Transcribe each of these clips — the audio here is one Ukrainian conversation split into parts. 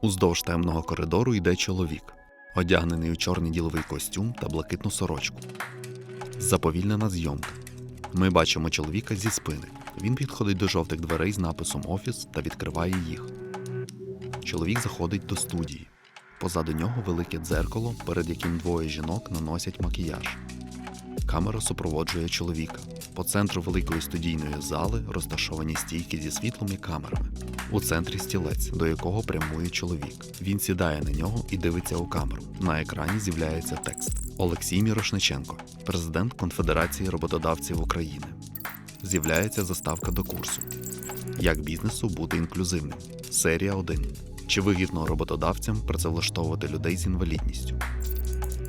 Уздовж темного коридору йде чоловік, одягнений у чорний діловий костюм та блакитну сорочку. Заповільнена зйомка. Ми бачимо чоловіка зі спини. Він підходить до жовтих дверей з написом Офіс та відкриває їх. Чоловік заходить до студії. Позаду нього велике дзеркало, перед яким двоє жінок наносять макіяж. Камера супроводжує чоловіка. По центру великої студійної зали розташовані стійки зі світлом і камерами. У центрі стілець, до якого прямує чоловік. Він сідає на нього і дивиться у камеру. На екрані з'являється текст: Олексій Мірошниченко, президент Конфедерації роботодавців України. З'являється заставка до курсу. Як бізнесу бути інклюзивним? Серія 1. Чи вигідно роботодавцям працевлаштовувати людей з інвалідністю?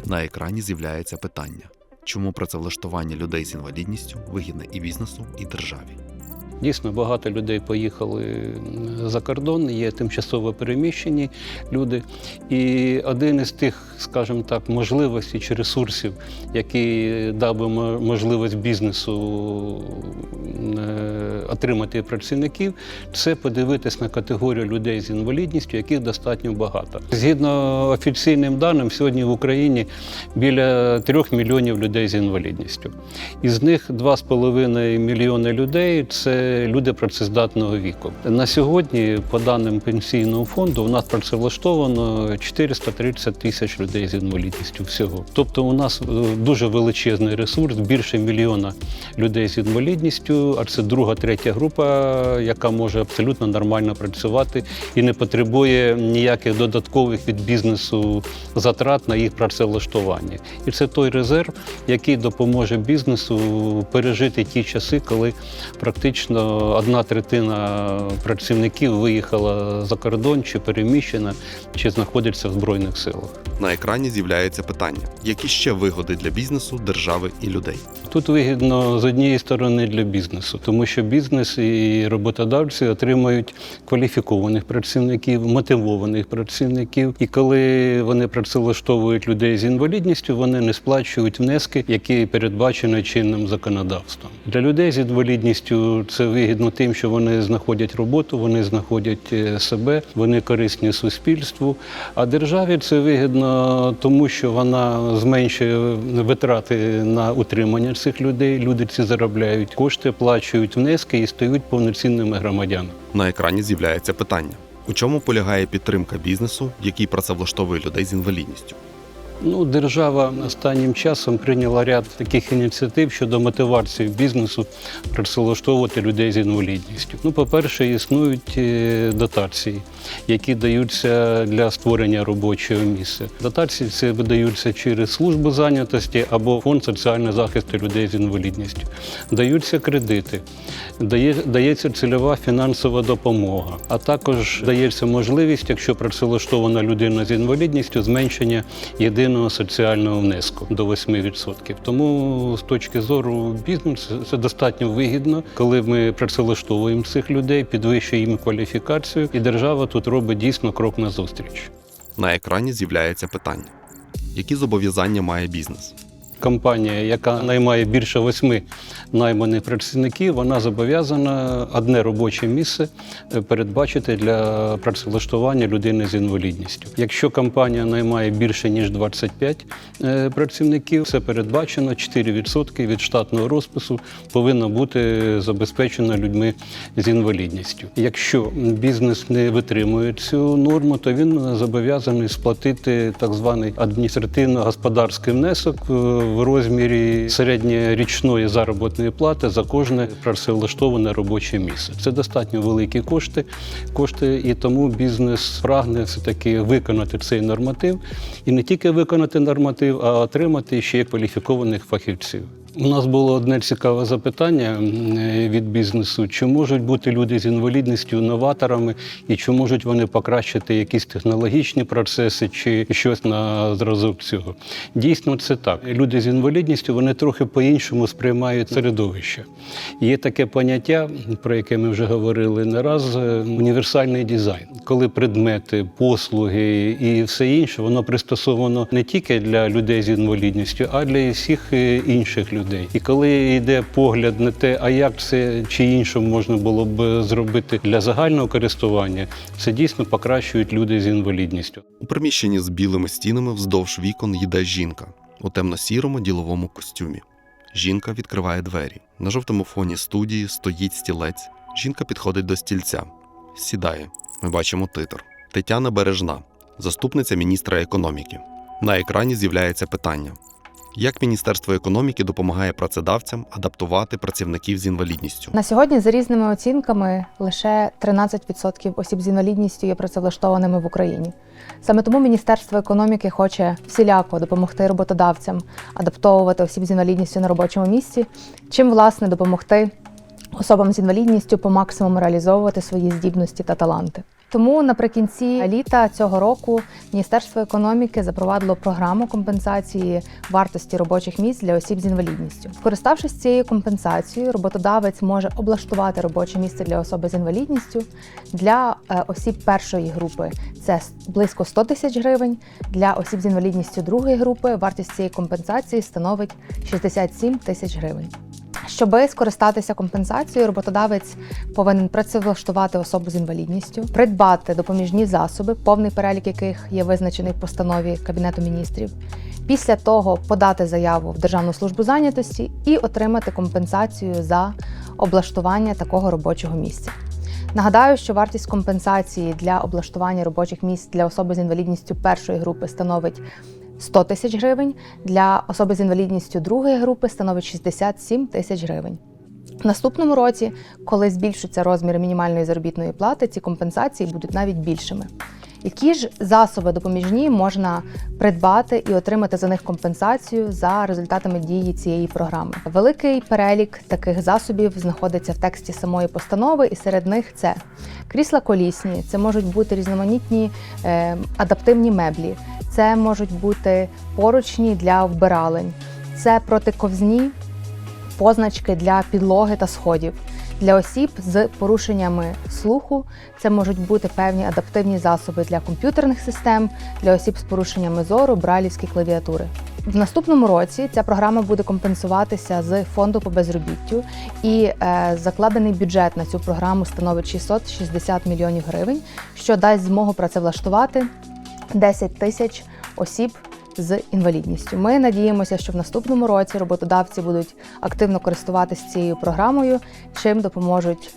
На екрані з'являється питання: чому працевлаштування людей з інвалідністю вигідне і бізнесу, і державі? Дійсно, багато людей поїхали за кордон, є тимчасово переміщені люди. І один із тих, скажімо так, можливостей чи ресурсів, який дав би можливість бізнесу е, отримати працівників, це подивитись на категорію людей з інвалідністю, яких достатньо багато. Згідно офіційним даним, сьогодні в Україні біля трьох мільйонів людей з інвалідністю. Із них 2,5 мільйони людей це люди працездатного віку. На сьогодні, по даним пенсійного фонду, у нас працевлаштовано 430 тисяч людей з інвалідністю всього. Тобто, у нас е, дуже величезний ресурс, більше мільйона людей з інвалідністю, а це друга, третя група, яка може абсолютно нормально працювати і не потребує ніяких додаткових від бізнесу затрат на їх працевлаштування. І це той резерв, який допоможе бізнесу пережити ті часи, коли практично одна третина працівників виїхала за кордон чи переміщена, чи знаходиться в Збройних силах. На екрані з'являється питання: які ще вигоди для бізнесу, держави і людей? Тут вигідно з однієї сторони для бізнесу, тому що бізнес і роботодавці отримають кваліфікованих працівників, мотивованих працівників. І коли вони працевлаштовують людей з інвалідністю, вони не сплачують внески, які передбачені чинним законодавством. Для людей з інвалідністю це вигідно тим, що вони знаходять роботу, вони знаходять е, себе, вони корисні суспільству. А державі це вигідно, тому що вона зменшує витрати на утримання цих людей. Люди ці заробляють кошти, плачують внески і стають повноцінними громадянами. На екрані з'являється питання: у чому полягає підтримка бізнесу, який працевлаштовує людей з інвалідністю? Ну, держава останнім часом прийняла ряд таких ініціатив щодо мотивації бізнесу працевлаштовувати людей з інвалідністю. Ну, по-перше, існують е, дотації, які даються для створення робочого місця. Дотації це видаються через службу зайнятості або фонд соціального захисту людей з інвалідністю. Даються кредити, дає, дається цільова фінансова допомога, а також дається можливість, якщо працевлаштована людина з інвалідністю, зменшення єдиного соціального внеску до 8%. Тому з точки зору бізнесу це достатньо вигідно, коли ми працевлаштовуємо цих людей, підвищуємо кваліфікацію, і держава тут робить дійсно крок назустріч. На екрані з'являється питання: які зобов'язання має бізнес? Компанія, яка наймає більше восьми найманих працівників, вона зобов'язана одне робоче місце е, передбачити для працевлаштування людини з інвалідністю. Якщо компанія наймає більше ніж 25 е, працівників, це передбачено 4% від штатного розпису повинно бути забезпечено людьми з інвалідністю. Якщо бізнес не витримує цю норму, то він зобов'язаний сплатити так званий адміністративно-господарський внесок е, в розмірі середньорічної заробітної плати за кожне працевлаштоване робоче місце. Це достатньо великі кошти, кошти, і тому бізнес прагне все таки виконати цей норматив і не тільки виконати норматив, а отримати ще кваліфікованих фахівців. У нас було одне цікаве запитання е, від бізнесу: чи можуть бути люди з інвалідністю новаторами, і чи можуть вони покращити якісь технологічні процеси чи щось на зразок цього? Дійсно, це так. Люди з інвалідністю вони трохи по-іншому сприймають середовище. Є таке поняття, про яке ми вже говорили не раз: е, універсальний дизайн, коли предмети, послуги і все інше воно пристосовано не тільки для людей з інвалідністю, а для всіх е, інших людей. Людей. І коли йде погляд на те, а як це чи іншому можна було б зробити для загального користування, це дійсно покращують люди з інвалідністю. У приміщенні з білими стінами вздовж вікон йде жінка у темно-сірому діловому костюмі. Жінка відкриває двері. На жовтому фоні студії стоїть стілець. Жінка підходить до стільця, сідає. Ми бачимо титр. Тетяна Бережна, заступниця міністра економіки. На екрані з'являється питання: як Міністерство економіки допомагає працедавцям адаптувати працівників з інвалідністю? На сьогодні, за різними оцінками, лише 13% осіб з інвалідністю є працевлаштованими в Україні. Саме тому Міністерство економіки хоче всіляко допомогти роботодавцям адаптовувати осіб з інвалідністю на робочому місці, чим власне допомогти особам з інвалідністю по максимуму реалізовувати свої здібності та таланти. Тому наприкінці літа цього року Міністерство економіки запровадило програму компенсації вартості робочих місць для осіб з інвалідністю. Скориставшись цією компенсацією, роботодавець може облаштувати робоче місце для особи з інвалідністю для е, осіб першої групи. Це близько 100 тисяч гривень. Для осіб з інвалідністю другої групи вартість цієї компенсації становить 67 тисяч гривень. Щоби скористатися компенсацією, роботодавець повинен працевлаштувати особу з інвалідністю, придбати допоміжні засоби, повний перелік яких є визначений в постанові Кабінету міністрів. Після того подати заяву в Державну службу зайнятості і отримати компенсацію за облаштування такого робочого місця. Нагадаю, що вартість компенсації для облаштування робочих місць для особи з інвалідністю першої групи становить 100 тисяч гривень, для особи з інвалідністю другої групи становить 67 тисяч гривень. В наступному році, коли збільшуться розміри мінімальної заробітної плати, ці компенсації будуть навіть більшими. Які ж засоби допоміжні можна придбати і отримати за них компенсацію за результатами дії цієї програми? Великий перелік таких засобів знаходиться в тексті самої постанови, і серед них це крісла колісні, це можуть бути різноманітні е, адаптивні меблі, це можуть бути поручні для вбиралень, це протиковзні позначки для підлоги та сходів. Для осіб з порушеннями слуху це можуть бути певні адаптивні засоби для комп'ютерних систем, для осіб з порушеннями зору, брайлівські клавіатури. В наступному році ця програма буде компенсуватися з фонду по безробіттю, і е, закладений бюджет на цю програму становить 660 мільйонів гривень, що дасть змогу працевлаштувати 10 тисяч осіб з інвалідністю. Ми надіємося, що в наступному році роботодавці будуть активно користуватися цією програмою, чим допоможуть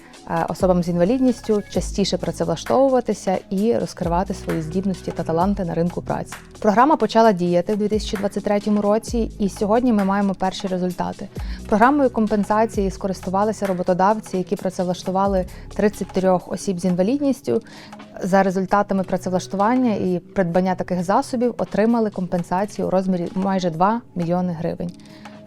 особам з інвалідністю частіше працевлаштовуватися і розкривати свої здібності та таланти на ринку праці. Програма почала діяти в 2023 році, і сьогодні ми маємо перші результати. Програмою компенсації скористувалися роботодавці, які працевлаштували 33 осіб з інвалідністю. За результатами працевлаштування і придбання таких засобів отримали компенсацію у розмірі майже 2 мільйони гривень.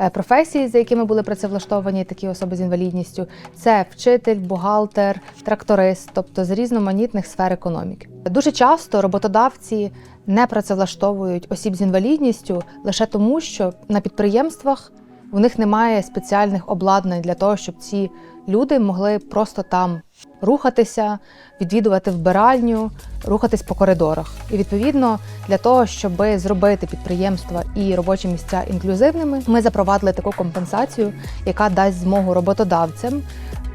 Е, Професії, за якими були працевлаштовані такі особи з інвалідністю, це вчитель, бухгалтер, тракторист, тобто з різноманітних сфер економіки. Дуже часто роботодавці не працевлаштовують осіб з інвалідністю лише тому, що на підприємствах у них немає спеціальних обладнань для того, щоб ці люди могли просто там рухатися, відвідувати вбиральню, рухатись по коридорах. І відповідно для того, щоб зробити підприємства і робочі місця інклюзивними, ми запровадили таку компенсацію, яка дасть змогу роботодавцям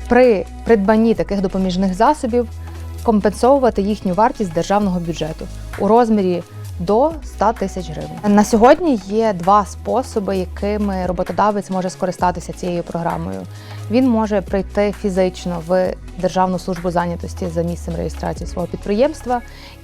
при придбанні таких допоміжних засобів компенсовувати їхню вартість державного бюджету у розмірі до 100 тисяч гривень. На сьогодні є два способи, якими роботодавець може скористатися цією програмою. Він може прийти фізично в Державну службу зайнятості за місцем реєстрації свого підприємства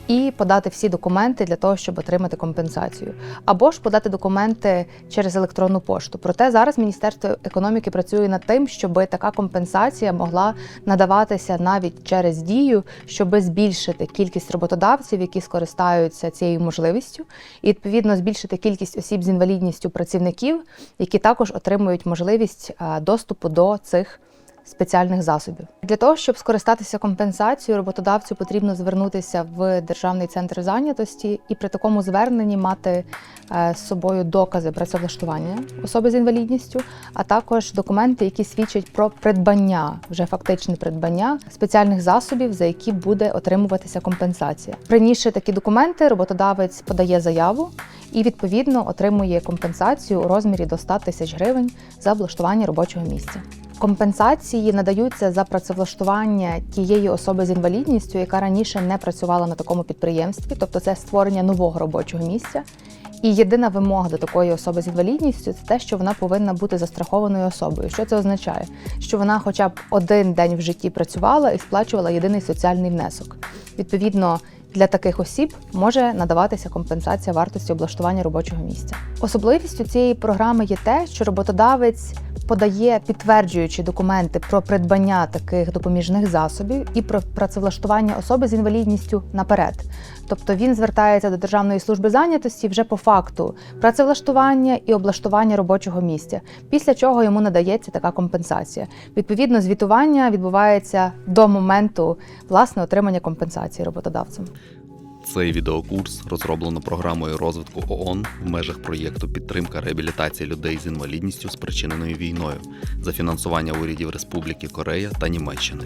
і подати всі документи для того, щоб отримати компенсацію, або ж подати документи через електронну пошту. Проте зараз Міністерство економіки працює над тим, щоб така компенсація могла надаватися навіть через дію, щоб збільшити кількість роботодавців, які скористаються цією можливістю, і відповідно збільшити кількість осіб з інвалідністю працівників, які також отримують можливість доступу до цих спеціальних засобів. Для того, щоб скористатися компенсацією, роботодавцю потрібно звернутися в Державний центр зайнятості і при такому зверненні мати е, з собою докази працевлаштування особи з інвалідністю, а також документи, які свідчать про придбання, вже фактичне придбання спеціальних засобів, за які буде отримуватися компенсація. Принісши такі документи, роботодавець подає заяву. І відповідно отримує компенсацію у розмірі до 100 тисяч гривень за облаштування робочого місця. Компенсації надаються за працевлаштування тієї особи з інвалідністю, яка раніше не працювала на такому підприємстві, тобто це створення нового робочого місця. І єдина вимога до такої особи з інвалідністю це те, що вона повинна бути застрахованою особою. Що це означає? Що вона хоча б один день в житті працювала і сплачувала єдиний соціальний внесок. Відповідно, для таких осіб може надаватися компенсація вартості облаштування робочого місця. Особливістю цієї програми є те, що роботодавець подає підтверджуючі документи про придбання таких допоміжних засобів і про працевлаштування особи з інвалідністю наперед. Тобто він звертається до Державної служби зайнятості вже по факту працевлаштування і облаштування робочого місця, після чого йому надається така компенсація. Відповідно, звітування відбувається до моменту власне отримання компенсації роботодавцем. Цей відеокурс розроблено програмою розвитку ООН в межах проєкту підтримка реабілітації людей з інвалідністю, спричиненою війною за фінансування урядів Республіки Корея та Німеччини.